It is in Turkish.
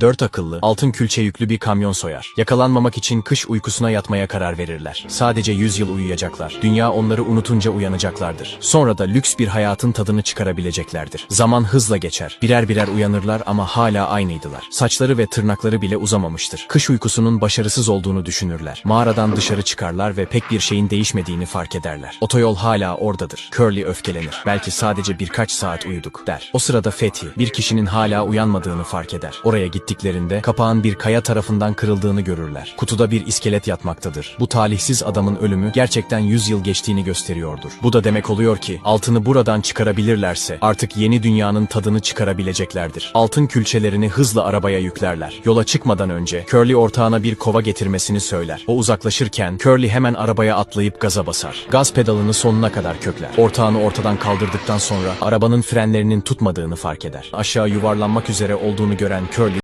Dört akıllı, altın külçe yüklü bir kamyon soyar. Yakalanmamak için kış uykusuna yatmaya karar verirler. Sadece 100 yıl uyuyacaklar. Dünya onları unutunca uyanacaklardır. Sonra da lüks bir hayatın tadını çıkarabileceklerdir. Zaman hızla geçer. Birer birer uyanırlar ama hala aynıydılar. Saçları ve tırnakları bile uzamamıştır. Kış uykusunun başarısız olduğunu düşünürler. Mağaradan dışarı çıkarlar ve pek bir şeyin değişmediğini fark ederler. Otoyol hala oradadır. Curly öfkelenir. Belki sadece birkaç saat uyuduk der. O sırada Fethi bir kişinin hala uyanmadığını fark eder. Oraya gittiklerinde kapağın bir kaya tarafından kırıldığını görürler. Kutuda bir iskelet yatmaktadır. Bu talihsiz adamın ölümü gerçekten 100 yıl geçtiğini gösteriyordur. Bu da demek oluyor ki altını buradan çıkarabilirlerse artık yeni dünyanın tadını çıkarabileceklerdir. Altın külçelerini hızla arabaya yüklerler. Yola çıkmadan önce Curly ortağına bir kova getirmesini söyler. O uzaklaşırken Curly hemen arabaya atlayıp gaza basar. Gaz pedalını sonuna kadar kökler. Ortağını ortadan kaldırdıktan sonra arabanın frenlerinin tutmadığını fark eder. Aşağı yuvarlanmak üzere olduğunu gören Curly